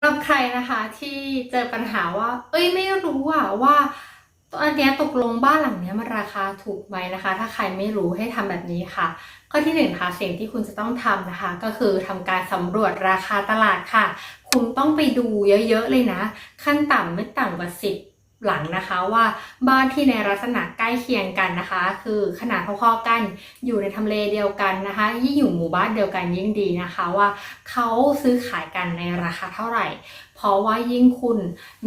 สำหรับใครนะคะที่เจอปัญหาว่า เอ้ยไม่รู้อะว่าตอันเนี้ยตกลงบ้านหลังเนี้ยมันราคาถูกไหมนะคะ ถ้าใครไม่รู้ให้ทำแบบนี้ค่ะ ข้อที่หนึ่งค่ะสิ่งที่คุณจะต้องทำนะคะ ก็คือทำการสำรวจราคาตลาดค่ะ คุณต้องไปดูเยอะๆเลยนะ ขั้นต่ำไม่ต่ำกว่าสิบ หลังนะคะว่าบ้านที่ในลักษณะใกล้เคียงกันนะคะ คือขนาดพอๆกันอยู่ในทำเลเดียวกันนะคะ ยิ่งอยู่หมู่บ้านเดียวกันยิ่งดีนะคะว่าเขาซื้อขายกันในราคาเท่าไหร่ เพราะว่ายิ่งคุณ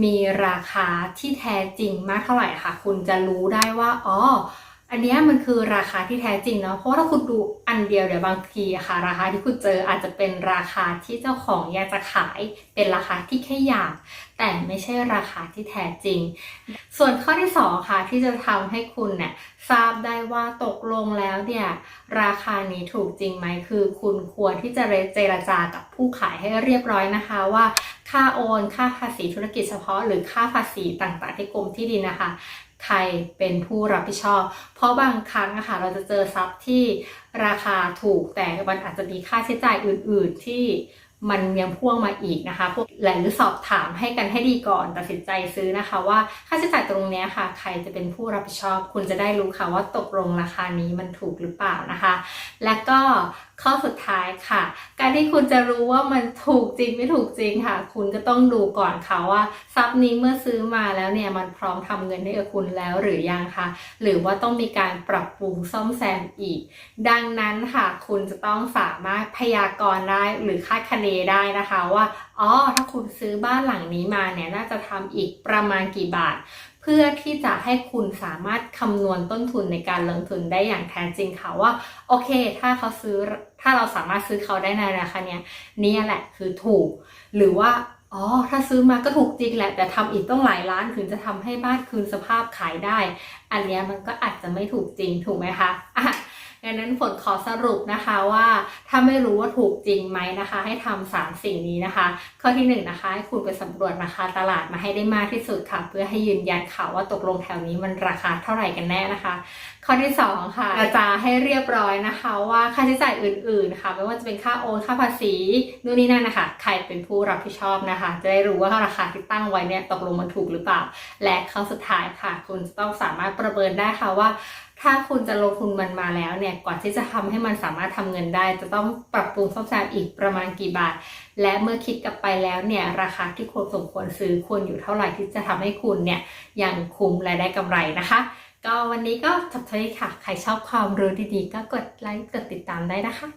มีราคาที่แท้จริงมากเท่าไหร่ค่ะ คุณจะรู้ได้ว่าอ๋อ อันนี้มันคือราคาที่แท้จริงเนาะเพราะถ้าคุณดูอันเดียวเดี๋ยวบางทีอะค่ะ ราคาที่คุณเจออาจจะเป็นราคาที่เจ้าของอยากจะขายเป็นราคาที่แค่อยาก แต่ไม่ใช่ราคาที่แท้จริง ส่วนข้อที่สองค่ะที่จะทำให้คุณเนี่ยทราบได้ว่าตกลงแล้วเนี่ยราคานี้ถูกจริงไหมคือ คุณควรที่จะเจรจากับผู้ขายให้เรียบร้อยนะคะว่า ค่าโอน ค่าภาษีธุรกิจเฉพาะ หรือค่าภาษีต่างๆ ที่กรมที่ดินนะคะ ใครเป็นผู้รับผิดชอบ เพราะบางครั้งอะค่ะเราจะเจอทรัพย์ที่ราคาถูกแต่มันอาจจะมีค่าใช้จ่ายอื่น ๆ ที่มันยังพ่วงมาอีกนะคะพวกหรือสอบถามให้กันให้ดีก่อนตัดสินใจซื้อนะคะ ว่าค่าใช้จ่ายตรงนี้ค่ะ ใครจะเป็นผู้รับผิดชอบ คุณจะได้รู้ค่ะว่าตกลงราคานี้มันถูกหรือเปล่านะคะ และก็ ข้อสุดท้ายค่ะ การที่คุณจะรู้ว่ามันถูกจริงไม่ถูกจริงค่ะ คุณก็ต้องดูก่อนค่ะว่าทรัพย์นี้เมื่อซื้อมาแล้วเนี่ยมันพร้อมทำเงินให้กับคุณแล้วหรือยังคะหรือว่าต้องมีการปรับปรุงซ่อมแซมอีก ดังนั้นค่ะคุณจะต้องสามารถพยากรณ์ได้หรือคาดคะเนได้นะคะว่าอ๋อถ้าคุณซื้อบ้านหลังนี้มาเนี่ยน่าจะทำอีกประมาณกี่บาท เพื่อที่จะให้คุณสามารถคำนวณต้นทุนในการลงทุนได้อย่างแท้จริงค่ะว่าโอเค ถ้าเขาซื้อถ้าเราสามารถซื้อเขาได้ในราคาเนี้ยนี่แหละคือถูก หรือว่าอ๋อ ถ้าซื้อมาก็ถูกจริงแหละ แต่ทำอีกต้องหลายล้านถึงจะทำให้บ้านคืนสภาพขายได้ อันเนี้ยมันก็อาจจะไม่ถูกจริงถูกไหมคะอะ ดังนั้นฝนขอสรุปนะคะว่าถ้าไม่รู้ว่าถูกจริงไหมนะคะ ให้ทำสามสิ่งนี้นะคะ ข้อที่หนึ่งนะคะให้คุณไปสำรวจราคาตลาดมาให้ได้มากที่สุดค่ะ เพื่อให้ยืนยันค่ะว่าตกลงแถวนี้มันราคาเท่าไหร่กันแน่นะคะ ข้อที่สองค่ะกระจายให้เรียบร้อยนะคะ ว่าค่าใช้จ่ายอื่นๆค่ะไม่ว่าจะเป็นค่าโอนค่าภาษีนู่นนี่นั่นนะคะใครเป็นผู้รับผิดชอบนะคะ จะได้รู้ว่าราคาที่ตั้งไว้เนี่ยตกลงมันถูกหรือเปล่า และข้อสุดท้ายค่ะ คุณต้องสามารถประเมินได้ค่ะว่า ถ้าคุณจะลงทุนมันมาแล้วเนี่ยก่อนที่จะทำให้มันสามารถทำเงินได้ จะต้องปรับปรุงซ่อมแซมอีกประมาณกี่บาท และเมื่อคิดกลับไปแล้วเนี่ยราคาที่ควรสมควรซื้อควรอยู่เท่าไหร่ที่จะทำให้คุณเนี่ยยังคุ้มและได้กำไรนะคะ ก็วันนี้ก็จบเท่านี้ค่ะ ใครชอบความรู้ดีๆ ก็กดไลค์กดติดตามได้นะคะ